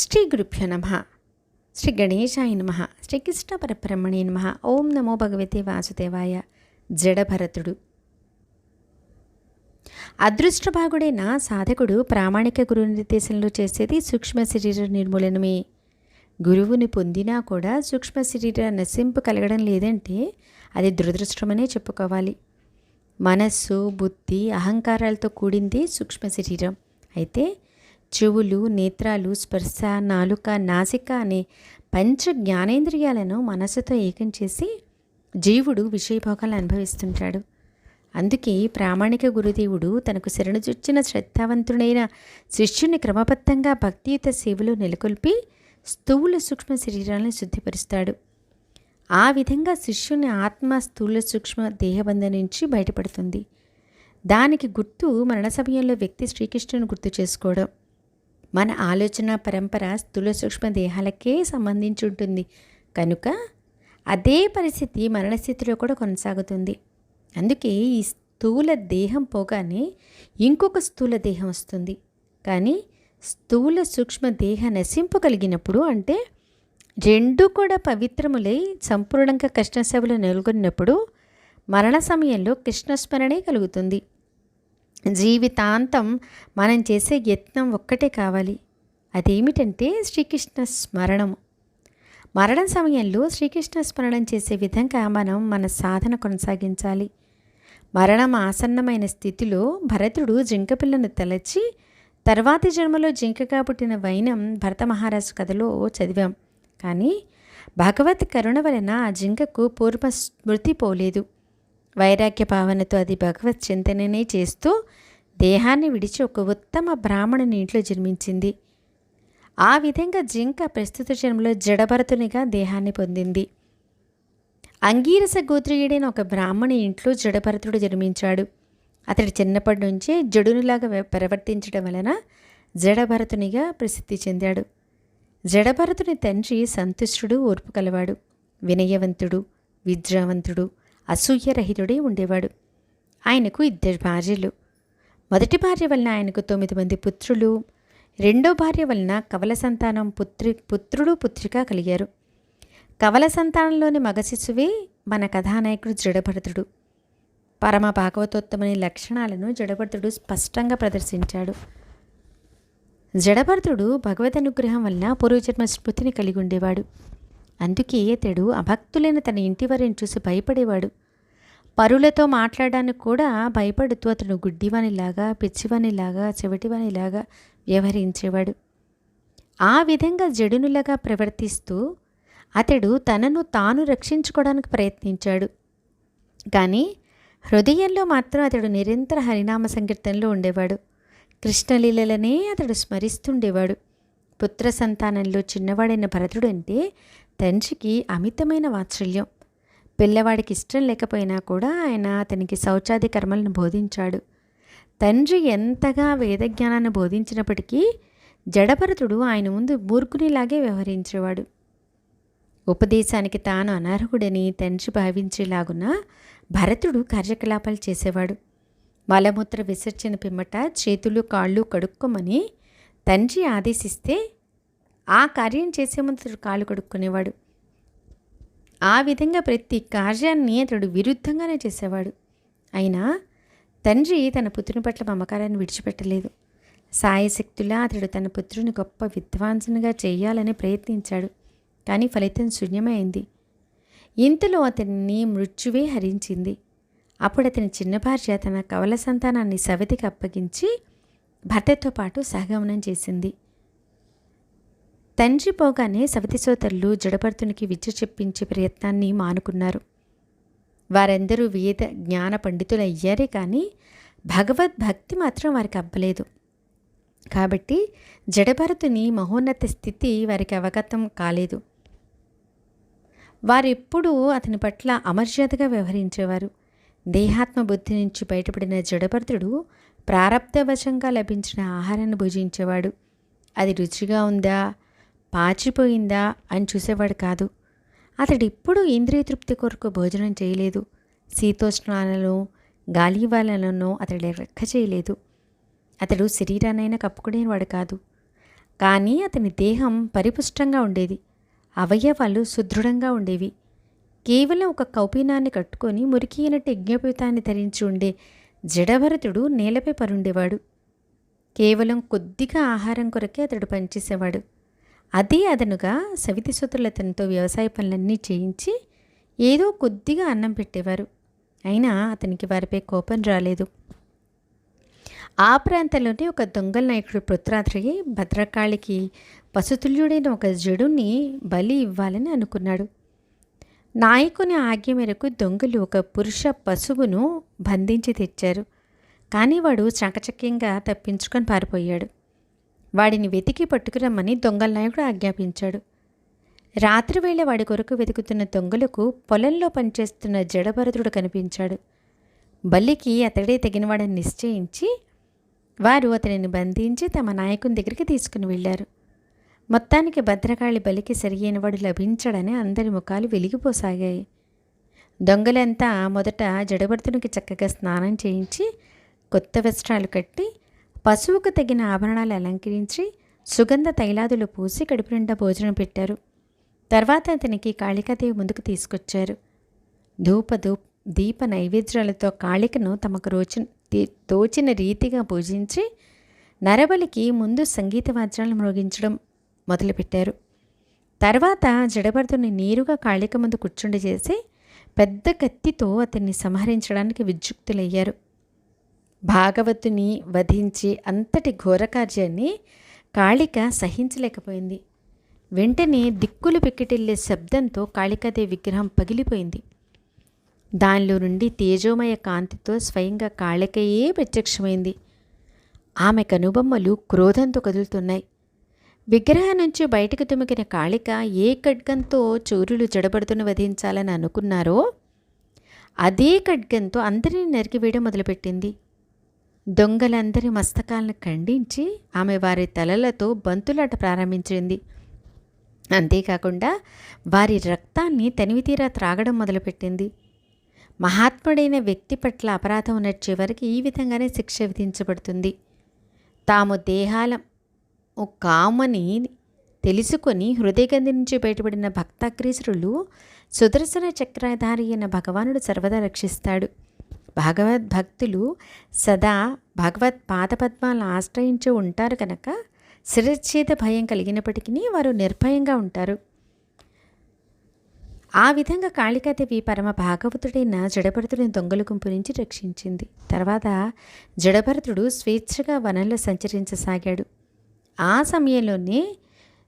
శ్రీ గురుభ్యో నమ శ్రీ గణేశాయ నమ శ్రీకృష్ణ పరబ్రహ్మణే నమ ఓం నమో భగవతే వాసుదేవాయ జడభరతుడు అదృష్టభాగుడైన సాధకుడు ప్రామాణిక గురు నిర్దేశంలో చేసేది సూక్ష్మ శరీర నిర్మూలనమే. గురువుని పొందినా కూడా సూక్ష్మ శరీర నశింపు కలగడం లేదంటే అది దురదృష్టమనే చెప్పుకోవాలి. మనస్సు బుద్ధి అహంకారాలతో కూడింది సూక్ష్మ శరీరం. అయితే చెవులు నేత్రాలు స్పర్శ నాలుక నాసిక అనే పంచ జ్ఞానేంద్రియాలను మనసుతో ఏకం చేసి జీవుడు విషయభోగాలు అనుభవిస్తుంటాడు. అందుకే ప్రామాణిక గురుదేవుడు తనకు శరణుజొచ్చిన శ్రద్ధావంతుడైన శిష్యుని క్రమబద్ధంగా భక్తియుత సేవలో నెలకొల్పి స్థూల సూక్ష్మ శరీరాలను శుద్ధిపరుస్తాడు. ఆ విధంగా శిష్యుని ఆత్మ స్థూల సూక్ష్మ దేహబంధం నుంచి బయటపడుతుంది. దానికి గుర్తు మరణ సమయంలో వ్యక్తి శ్రీకృష్ణుని గుర్తు చేసుకోవడం. మన ఆలోచన పరంపర స్థూల సూక్ష్మ దేహాలకే సంబంధించి ఉంటుంది. కనుక అదే పరిస్థితి మరణస్థితిలో కూడా కొనసాగుతుంది. అందుకే ఈ స్థూల దేహం పోగానే ఇంకొక స్థూల దేహం వస్తుంది. కానీ స్థూల సూక్ష్మ దేహ నశింపు కలిగినప్పుడు అంటే రెండు కూడా పవిత్రములై సంపూర్ణంగా కృష్ణసేవలో నెలకొన్నప్పుడు మరణ సమయంలో కృష్ణస్మరణే కలుగుతుంది. జీవితాంతం మనం చేసే యత్నం ఒక్కటే కావాలి. అదేమిటంటే శ్రీకృష్ణ స్మరణము. మరణం సమయంలో శ్రీకృష్ణ స్మరణం చేసే విధంగా మనం మన సాధన కొనసాగించాలి. మరణం ఆసన్నమైన స్థితిలో భరతుడు జింకపిల్లను తలచి తర్వాతి జన్మలో జింకగా పుట్టిన వైనం భరత మహారాజు కథలో చదివాం. కానీ భగవత్ కరుణ వలన ఆ జింకకు పూర్వ స్మృతి పోలేదు. వైరాగ్య భావనతో అది భగవత్ చింతననే చేస్తూ దేహాన్ని విడిచి ఒక ఉత్తమ బ్రాహ్మణుని ఇంట్లో జన్మించింది. ఆ విధంగా జింక ప్రస్తుత జన్మలో జడభరతునిగా దేహాన్ని పొందింది. అంగీరస గోత్రీయుడైన ఒక బ్రాహ్మణి ఇంట్లో జడభరతుడు జన్మించాడు. అతడు చిన్నప్పటి నుంచే జడునిలాగా ప్రవర్తించడం వలన జడభరతునిగా ప్రసిద్ధి చెందాడు. జడభరతుని తండ్రి సంతుష్టుడు ఓర్పు కలవాడు వినయవంతుడు విద్యావంతుడు అసూయరహితుడే ఉండేవాడు. ఆయనకు ఇద్దరు భార్యలు. మొదటి భార్య వలన ఆయనకు తొమ్మిది మంది పుత్రులు. రెండో భార్య వలన కవల సంతానం పుత్రి పుత్రుడు పుత్రిక కలిగారు. కవల సంతానంలోని మగ శిశువే మన కథానాయకుడు జడభరతుడు. పరమ భాగవతోత్తమని లక్షణాలను జడభరతుడు స్పష్టంగా ప్రదర్శించాడు. జడభరతుడు భగవద్ అనుగ్రహం వలన పూర్వజన్మ స్మృతిని కలిగి ఉండేవాడు. అందుకే ఇతడు అభక్తులైన తన ఇంటి వారిని చూసి భయపడేవాడు. పరులతో మాట్లాడడానికి కూడా భయపడుతూ అతను గుడ్డివానిలాగా పిచ్చివానిలాగా చెవిటివానిలాగా వ్యవహరించేవాడు. ఆ విధంగా జడునులాగా ప్రవర్తిస్తూ అతడు తనను తాను రక్షించుకోవడానికి ప్రయత్నించాడు. కానీ హృదయంలో మాత్రం అతడు నిరంతర హరినామ సంకీర్తనలో ఉండేవాడు. కృష్ణలీలలనే అతడు స్మరిస్తుండేవాడు. పుత్ర సంతానంలో చిన్నవాడైన భరతుడు అంటే తండ్రికి అమితమైన వాత్సల్యం. పిల్లవాడికి ఇష్టం లేకపోయినా కూడా ఆయన అతనికి శౌచాది కర్మలను బోధించాడు. తండ్రి ఎంతగా వేదజ్ఞానాన్ని బోధించినప్పటికీ జడభరతుడు ఆయన ముందు మూర్ఖునిలాగే వ్యవహరించేవాడు. ఉపదేశానికి తాను అనర్హుడని తండ్రి భావించేలాగున భరతుడు కార్యకలాపాలు చేసేవాడు. మలమూత్ర విసర్జన పిమ్మట చేతులు కాళ్ళు కడుక్కోమని తండ్రి ఆదేశిస్తే ఆ కార్యం చేసే ముందు కాళ్ళు కడుక్కునేవాడు. ఆ విధంగా ప్రతి కార్యాన్ని అతడు విరుద్ధంగానే చేసేవాడు. అయినా తండ్రి తన పుత్రుని పట్ల మమకారాన్ని విడిచిపెట్టలేదు. సాయశక్తులా అతడు తన పుత్రుని గొప్ప విద్వాంసునిగా చేయాలని ప్రయత్నించాడు. కానీ ఫలితం శూన్యమైంది. ఇంతలో అతన్ని మృత్యువే హరించింది. అప్పుడు అతని చిన్న భార్య తన కవల సంతానాన్ని సవతికి అప్పగించి భర్తతో పాటు సహగమనం చేసింది. తండ్రి పోగానే సవతి సోదరులు జడపర్తునికి విద్య చెప్పించే ప్రయత్నాన్ని మానుకున్నారు. వారందరూ వేద జ్ఞాన పండితులు అయ్యారే కానీ భగవద్భక్తి మాత్రం వారికి అవ్వలేదు కాబట్టి జడభరతుని మహోన్నత స్థితి వారికి అవగతం కాలేదు. వారెప్పుడూ అతని పట్ల అమర్యాదగా వ్యవహరించేవారు. దేహాత్మ బుద్ధి నుంచి బయటపడిన జడభరతుడు ప్రారంధవశంగా లభించిన ఆహారాన్ని భుజించేవాడు. అది రుచిగా ఉందా? పాచిపోయిందా అని చూసేవాడు కాదు. అతడు ఇప్పుడు ఇంద్రియ తృప్తి కొరకు భోజనం చేయలేదు. శీతోష్ణాలను గాలివాలలోనో అతడు రెక్క చేయలేదు. అతడు శరీరానైనా కప్పుకునేవాడు కాదు. కానీ అతని దేహం పరిపుష్టంగా ఉండేది. అవయవాలు సుదృఢంగా ఉండేవి. కేవలం ఒక కౌపీనాన్ని కట్టుకొని మురికి అయినట్టు యజ్ఞపీతాన్ని ధరించి ఉండే జడభరతుడు నేలపై పరుండేవాడు. కేవలం కొద్దిగా ఆహారం కొరకే అతడు పనిచేసేవాడు. అదే అదనుగా సవితి సూత్రులు అతనితో వ్యవసాయ పనులన్నీ చేయించి ఏదో కొద్దిగా అన్నం పెట్టేవారు. అయినా అతనికి వారిపై కోపం రాలేదు. ఆ ప్రాంతంలోనే ఒక దొంగల నాయకుడు పృథ్రాద్రి భద్రకాళికి పశుతుల్యుడైన ఒక జడుని బలి ఇవ్వాలని అనుకున్నాడు. నాయకుని ఆజ్ఞ మేరకు దొంగలు ఒక పురుష పశువును బంధించి తెచ్చారు. కానీ వాడు చకచక్యంగా తప్పించుకొని పారిపోయాడు. వాడిని వెతికి పట్టుకురమ్మని దొంగల నాయకుడు ఆజ్ఞాపించాడు. రాత్రివేళ వాడి కొరకు వెతుకుతున్న దొంగలకు పొలంలో పనిచేస్తున్న జడభరతుడు కనిపించాడు. బల్లికి అతడే తగినవాడని నిశ్చయించి వారు అతనిని బంధించి తమ నాయకుని దగ్గరికి తీసుకుని వెళ్ళారు. మొత్తానికి భద్రకాళి బలికి సరియైనవాడు లభించడని అందరి ముఖాలు వెలిగిపోసాగాయి. దొంగలంతా మొదట జడభర్తునికి చక్కగా స్నానం చేయించి కొత్త వస్త్రాలు కట్టి పశువుకు తగిన ఆభరణాలు అలంకరించి సుగంధ తైలాదులు పూసి కడుపు నిండా భోజనం పెట్టారు. తర్వాత అతనికి కాళికాదేవి ముందుకు తీసుకొచ్చారు. ధూప ధూప్ దీప నైవేద్యాలతో కాళికను తమకు రోచిన తోచిన రీతిగా పూజించి నరబలికి ముందు సంగీత వాద్యాలను మ్రోగించడం మొదలుపెట్టారు. తర్వాత జడబర్దుని నేరుగా కాళిక ముందు కూర్చుండి చేసి పెద్ద కత్తితో అతన్ని సంహరించడానికి విద్యుక్తులయ్యారు. భాగవతుని వధించి అంతటి ఘోరకార్యాన్ని కాళిక సహించలేకపోయింది. వెంటనే దిక్కులు పిక్కిటిల్లే శబ్దంతో కాళికాదేవి విగ్రహం పగిలిపోయింది. దానిలో నుండి తేజోమయ కాంతితో స్వయంగా కాళికయే ప్రత్యక్షమైంది. ఆమె కనుబొమ్మలు క్రోధంతో కదులుతున్నాయి. విగ్రహం నుంచి బయటకు తుమికిన కాళిక ఏ ఖడ్గంతో చోరులు జడబడుతున్న వధించాలని అనుకున్నారో అదే ఖడ్గంతో అందరినీ నరికివేయడం మొదలుపెట్టింది. దొంగలందరి మస్తకాలను ఖండించి ఆమె వారి తలలతో బంతులాట ప్రారంభించింది. అంతేకాకుండా వారి రక్తాన్ని తనివితీరా త్రాగడం మొదలుపెట్టింది. మహాత్ముడైన వ్యక్తి పట్ల అపరాధం ఉన్న చివరికి ఈ విధంగానే శిక్ష విధించబడుతుంది. తాము దేహాల కామని తెలుసుకొని హృదయగంధి నుంచి బయటపడిన భక్తాగ్రీసురులు సుదర్శన చక్రధారి అయిన భగవానుడు సర్వదా రక్షిస్తాడు. భగవద్భక్తులు సదా భగవత్ పాదపద్మాలను ఆశ్రయించి ఉంటారు కనుక శిరచ్ఛేద భయం కలిగినప్పటికీ వారు నిర్భయంగా ఉంటారు. ఆ విధంగా కాళికాదేవి పరమ భాగవతుడైన జడభరతుడిని దొంగల గుంపు నుంచి రక్షించింది. తర్వాత జడభరతుడు స్వేచ్ఛగా వనంలో సంచరించసాగాడు. ఆ సమయంలోనే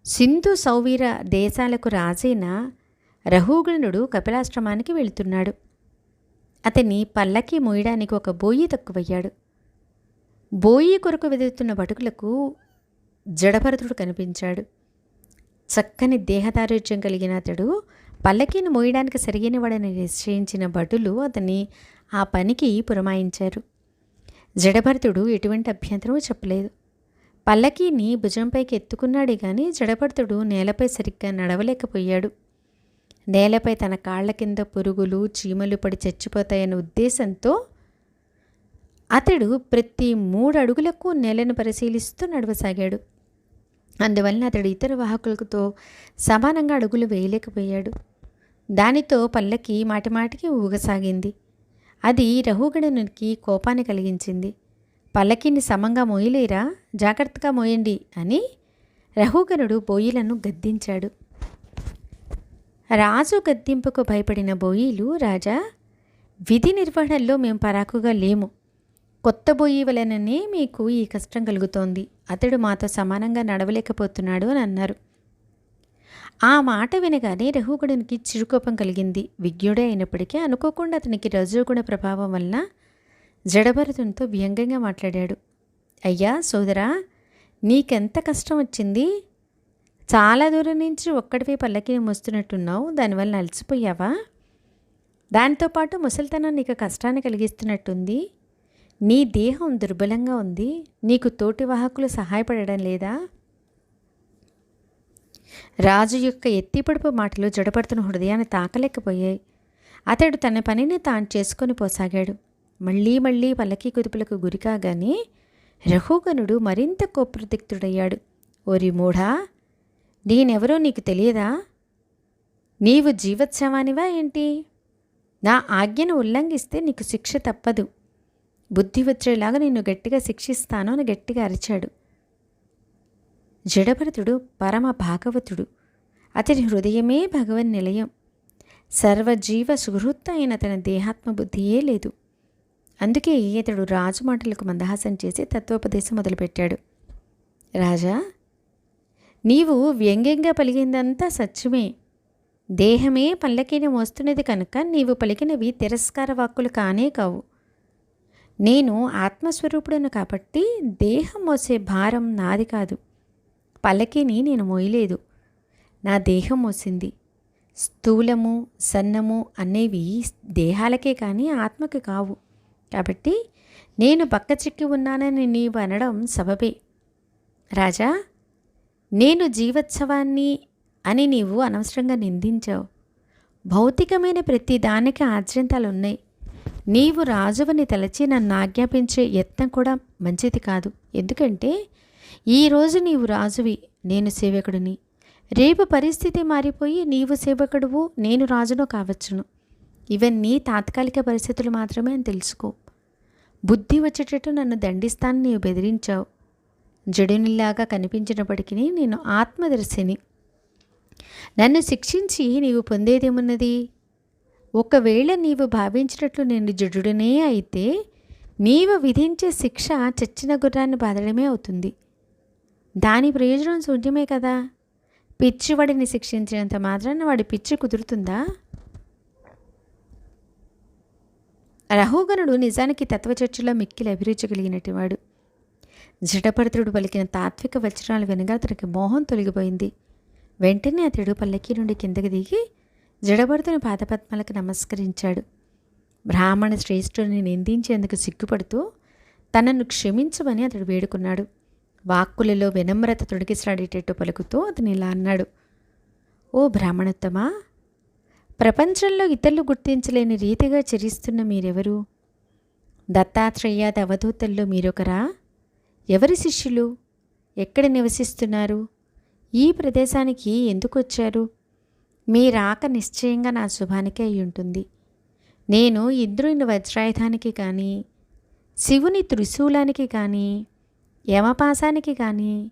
సింధు సౌవీర దేశాలకు రాజైన రహుగణుడు కపిలాశ్రమానికి వెళుతున్నాడు. అతన్ని పల్లకి మోయడానికి ఒక బోయి తక్కువయ్యాడు. బోయి కొరకు వెదురుతున్న బటుకులకు జడభరతుడు కనిపించాడు. చక్కని దేహదారుఢ్యం కలిగిన అతడు పల్లకీని మోయడానికి సరిగినవాడని నిశ్చయించిన భటులు అతన్ని ఆ పనికి పురమాయించారు. జడభరతుడు ఎటువంటి అభ్యంతరం చెప్పలేదు. పల్లకీని భుజంపైకి ఎత్తుకున్నాడే కానీ జడభరతుడు నేలపై సరిగ్గా నడవలేకపోయాడు. నేలపై తన కాళ్ళ కింద పురుగులు చీమలు పడి చచ్చిపోతాయనే ఉద్దేశంతో అతడు ప్రతి మూడు అడుగులకు నేలను పరిశీలిస్తూ నడవసాగాడు. అందువలన అతడు ఇతర వాహకులతో సమానంగా అడుగులు వేయలేకపోయాడు. దానితో పల్లకి మాటిమాటికి ఊగసాగింది. అది రహుగణునికి కోపాన్ని కలిగించింది. పల్లకిని సమంగా మోయలేరా? జాగ్రత్తగా మోయండి అని రహుగణుడు బోయిలను గద్దించాడు. రాజు గద్దింపుకు భయపడిన బోయిలు రాజా విధి నిర్వహణలో మేము పరాకుగా లేము. కొత్త బోయి వలననే మీకు ఈ కష్టం కలుగుతోంది. అతడు మాతో సమానంగా నడవలేకపోతున్నాడు అని అన్నారు. ఆ మాట వినగానే రఘుగుణునికి చిరుకోపం కలిగింది. విజ్ఞుడే అయినప్పటికీ అనుకోకుండా అతనికి రజోగుణ ప్రభావం వలన జడభరతునితో వ్యంగ్యంగా మాట్లాడాడు. అయ్యా సోదరా నీకెంత కష్టం వచ్చింది? చాలా దూరం నుంచి ఒక్కడివే పల్లకి మోస్తున్నట్టున్నావు దానివల్ల అలసిపోయావా? దాంతోపాటు ముసలితనం నీకు కష్టాన్ని కలిగిస్తున్నట్టుంది. నీ దేహం దుర్బలంగా ఉంది. నీకు తోటి వాహకులు సహాయపడడం లేదా? రాజు యొక్క ఎత్తిపడుపు మాటలు జడపడుతున్న హృదయాన్ని తాకలేకపోయాయి. అతడు తన పనిని తాను చేసుకొని పోసాగాడు. మళ్ళీ మళ్ళీ పల్లకి కుదుపులకు గురికాగానే రఘుగనుడు మరింత కోప్రదిక్తుడయ్యాడు ఓరి మూఢా నేనెవరో నీకు తెలియదా? నీవు జీవోత్సవానివా ఏంటి? నా ఆజ్ఞను ఉల్లంఘిస్తే నీకు శిక్ష తప్పదు. బుద్ధి వచ్చేలాగా నిన్ను గట్టిగా శిక్షిస్తాను అని గట్టిగా అరిచాడు. జడభరతుడు పరమ భాగవతుడు. అతని హృదయమే భగవన్ నిలయం. సర్వజీవ సుహృత్ అయిన అతని దేహాత్మ బుద్ధియే లేదు. అందుకే ఇతడు రాజు మాటలకు మందహాసం చేసి తత్వోపదేశం మొదలుపెట్టాడు. రాజా నీవు వ్యంగ్యంగా పలికిందంతా సత్యమే. దేహమే పల్లకిని మోస్తున్నది కనుక నీవు పలికినవి తిరస్కార వాక్కులు కానే కావు. నేను ఆత్మస్వరూపుడను కాబట్టి దేహం మోసే భారం నాది కాదు. పల్లకిని నేను మోయలేదు. నా దేహం మోసింది. స్థూలము సన్నము అనేవి దేహాలకే కానీ ఆత్మకి కావు. కాబట్టి నేను పక్క చిక్కి ఉన్నానని నీవు అనడం సబబే. రాజా నేను జీవోత్సవాన్ని అని నీవు అనవసరంగా నిందించావు. భౌతికమైన ప్రతి దానికి ఆద్యంతాలు ఉన్నాయి. నీవు రాజువని తలచి నన్ను ఆజ్ఞాపించే యత్నం కూడా మంచిది కాదు. ఎందుకంటే ఈరోజు నీవు రాజువి నేను సేవకుడిని. రేపు పరిస్థితి మారిపోయి నీవు సేవకుడువు నేను రాజును కావచ్చును. ఇవన్నీ తాత్కాలిక పరిస్థితులు మాత్రమే అని తెలుసుకో. బుద్ధి వచ్చేటట్టు నన్ను దండిస్తాను నీవు బెదిరించావు. జడునిలాగా కనిపించినప్పటికీ నేను ఆత్మదర్శిని. నన్ను శిక్షించి నీవు పొందేదేమున్నది? ఒకవేళ నీవు భావించినట్లు నేను జడుడనే అయితే నీవు విధించే శిక్ష చచ్చిన గుర్రాన్ని బాధడమే అవుతుంది. దాని ప్రయోజనం శూన్యమే కదా? పిచ్చివాడిని శిక్షించినంత మాత్రాన వాడి పిచ్చి కుదురుతుందా? రహోగనుడు నిజానికి తత్వచర్చలో మిక్కిలి అభిరుచి కలిగినటి జటభరతుడు పలికిన తాత్విక వచనాలు వెనగా అతనికి మోహం తొలగిపోయింది. వెంటనే అతడు పల్లకి నుండి కిందకి దిగి జడభరతుని పాదపద్మాలకు నమస్కరించాడు. బ్రాహ్మణ శ్రేష్ఠుని నిందించేందుకు సిగ్గుపడుతూ తనను క్షమించమని అతడు వేడుకున్నాడు. వాక్కులలో వినమ్రత తొడిగిసలాడేటట్టు పలుకుతూ అతను ఇలా అన్నాడు. ఓ బ్రాహ్మణోత్తమా ప్రపంచంలో ఇతరులు గుర్తించలేని రీతిగా చరిస్తున్న మీరెవరు? దత్తాత్రేయాది అవధూతల్లో మీరొకరా? ఎవరి శిష్యులు? ఎక్కడ నివసిస్తున్నారు? ఈ ప్రదేశానికి ఎందుకు వచ్చారు? మీ రాక నిశ్చయంగా నా శుభానికే అయి ఉంటుంది నేను ఇంద్రుని వజ్రాయుధానికి కానీ శివుని త్రిశూలానికి కానీ యమపాసానికి కానీ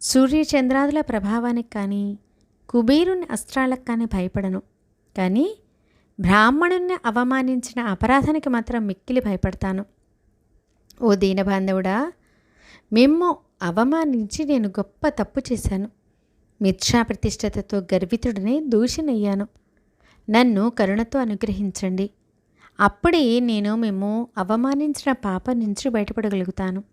సూర్యచంద్రాదుల ప్రభావానికి కానీ కుబేరుని అస్త్రాలకు కానీ భయపడను. కానీ బ్రాహ్మణుని అవమానించిన అపరాధానికి మాత్రం మిక్కిలి భయపడతాను. ఓ దీనబాంధవుడా మేము అవమానించి నేను గొప్ప తప్పు చేశాను. మిథ్యా ప్రతిష్టతతో గర్వితుడిని దూషినయ్యాను. నన్ను కరుణతో అనుగ్రహించండి. అప్పుడే నేను మేము అవమానించిన పాప నుంచి బయటపడగలుగుతాను.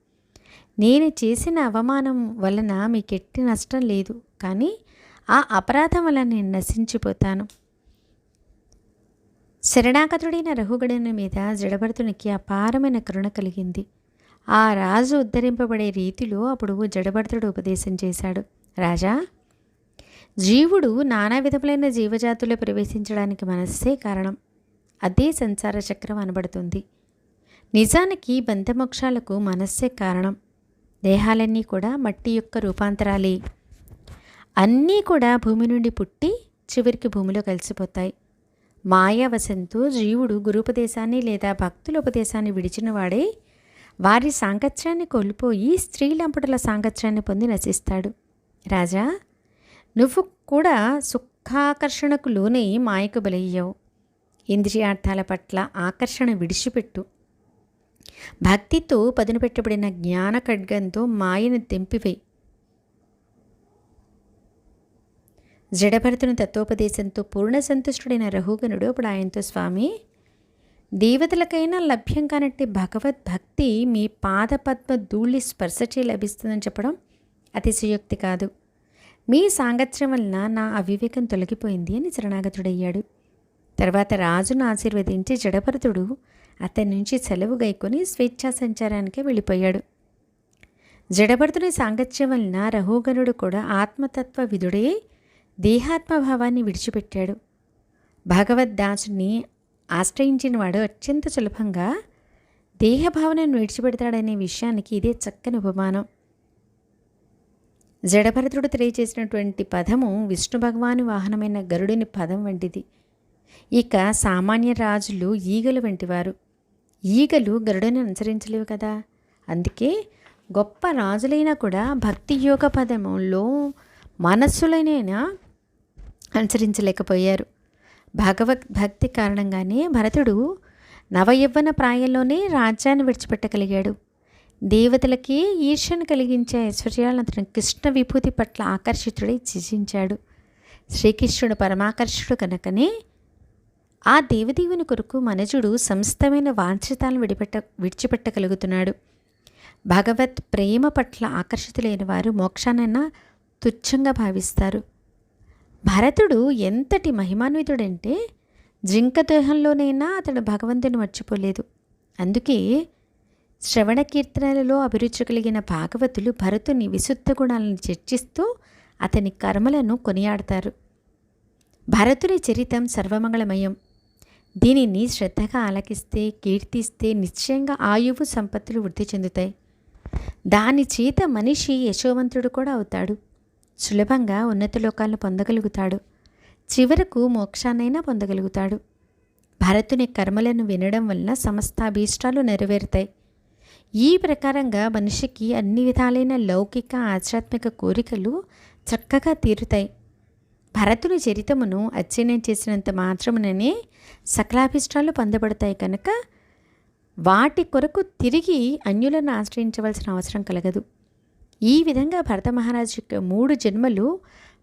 నేను చేసిన అవమానం వలన మీకు ఎట్టి నష్టం లేదు కానీ ఆ అపరాధం వలన నేను నశించిపోతాను. శరణాగతుడైన రఘుగడని మీద జడభరతునికి అపారమైన కరుణ కలిగింది. ఆ రాజు ఉద్ధరింపబడే రీతిలో అప్పుడు జడభర్తుడు ఉపదేశం చేశాడు. రాజా జీవుడు నానా విధములైన జీవజాతుల్లో ప్రవేశించడానికి మనస్సే కారణం. అదే సంసార చక్రం అనబడుతుంది. నిజానికి బంధమోక్షాలకు మనస్సే కారణం. దేహాలన్నీ కూడా మట్టి యొక్క రూపాంతరాలే. అన్నీ కూడా భూమి నుండి పుట్టి చివరికి భూమిలో కలిసిపోతాయి. మాయావశంతో జీవుడు గురుపదేశాన్ని లేదా భక్తుల ఉపదేశాన్ని విడిచినవాడే వాడే వారి సాంగత్యాన్ని కోల్పోయి స్త్రీలంపటల సాంగత్యాన్ని పొంది నశిస్తాడు. రాజా నువ్వు కూడా సుఖాకర్షణకు లోనై మాయకు బలయ్యావు. ఇంద్రియార్థాల పట్ల ఆకర్షణ విడిచిపెట్టు. భక్తితో పదును పెట్టబడిన జ్ఞాన ఖడ్గంతో మాయను తెంపివేయి జడభరతుని తత్వోపదేశంతో పూర్ణ సంతుష్టుడైన రఘుగనుడు అప్పుడు ఆయనతో స్వామి దేవతలకైనా లభ్యం కానట్టి భగవద్భక్తి మీ పాదపద్మ ధూళి స్పర్శచే లభిస్తుందని చెప్పడం అతిశయోక్తి కాదు. మీ సాంగత్యం వలన నా అవివేకం తొలగిపోయింది అని శరణాగతుడయ్యాడు. తర్వాత రాజును ఆశీర్వదించి జడభరతుడు అతని నుంచి సెలవు గైకొని స్వేచ్ఛా సంచారానికి వెళ్ళిపోయాడు. జడభరతుని సాంగత్యం వలన రహోగనుడు కూడా ఆత్మతత్వ విధుడే దేహాత్మభావాన్ని విడిచిపెట్టాడు. భగవద్దాసుని ఆశ్రయించిన వాడు అత్యంత సులభంగా దేహభావనను విడిచిపెడతాడనే విషయానికి ఇదే చక్కని ఉపమానం. జడభరతుడు తెలియజేసినటువంటి పదము విష్ణు భగవాను వాహనమైన గరుడిని పదం వంటిది. ఇక సామాన్య రాజులు ఈగలు వంటివారు. ఈగలు గరుడిని అనుసరించలేవు కదా. అందుకే గొప్ప రాజులైనా కూడా భక్తి యోగ పదములో మనస్సులైన అనుసరించలేకపోయారు. భగవద్భక్తి కారణంగానే భరతుడు నవయవ్వన ప్రాయంలోనే రాజ్యాన్ని విడిచిపెట్టగలిగాడు. దేవతలకి ఈర్ష్యను కలిగించే ఐశ్వర్యాలను అతను కృష్ణ విభూతి పట్ల ఆకర్షితుడై చిజించాడు శ్రీకృష్ణుడు పరమాకర్షుడు కనుకనే ఆ దేవదేవుని కొరకు మనజుడు సంస్థమైన వాంఛితాలను విడిపెట్ట విడిచిపెట్టగలుగుతున్నాడు. భగవత్ ప్రేమ పట్ల ఆకర్షితులైన వారు మోక్షానైనా తుచ్చంగా భావిస్తారు. భరతుడు ఎంతటి మహిమాన్వితుడంటే జింక దేహంలోనైనా అతడు భగవంతుని మర్చిపోలేదు. అందుకే శ్రవణ కీర్తనలలో అభిరుచి కలిగిన భాగవతులు భరతుని విశుద్ధ గుణాలను చర్చిస్తూ అతని కర్మలను కొనియాడతారు. భరతుని చరితం సర్వమంగళమయం. దీనిని శ్రద్ధగా ఆలకిస్తే కీర్తిస్తే నిశ్చయంగా ఆయువు సంపత్తులు వృద్ధి చెందుతాయి. దాని చేత మనిషి యశోవంతుడు కూడా అవుతాడు. సులభంగా ఉన్నత లోకాలను పొందగలుగుతాడు. చివరకు మోక్షాన్నైనా పొందగలుగుతాడు. భరతుని కర్మలను వినడం వలన సమస్త అభీష్టాలు నెరవేరుతాయి. ఈ ప్రకారంగా మనిషికి అన్ని విధాలైన లౌకిక ఆధ్యాత్మిక కోరికలు చక్కగా తీరుతాయి. భరతుని చరితమును అధ్యయనం చేసినంత మాత్రముననే సకలాభిష్టాలు పొందబడతాయి కనుక వాటి కొరకు తిరిగి అన్యులను ఆశ్రయించవలసిన అవసరం కలగదు. ఈ విధంగా భరత మహారాజు యొక్క మూడు జన్మలు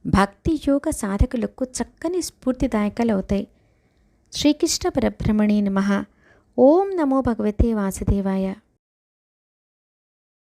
భక్తి యోగ సాధకులకు చక్కని స్ఫూర్తిదాయకాలు అవుతాయి. శ్రీకృష్ణ పరబ్రహ్మణి నమ. ఓం నమో భగవతే వాసుదేవాయ.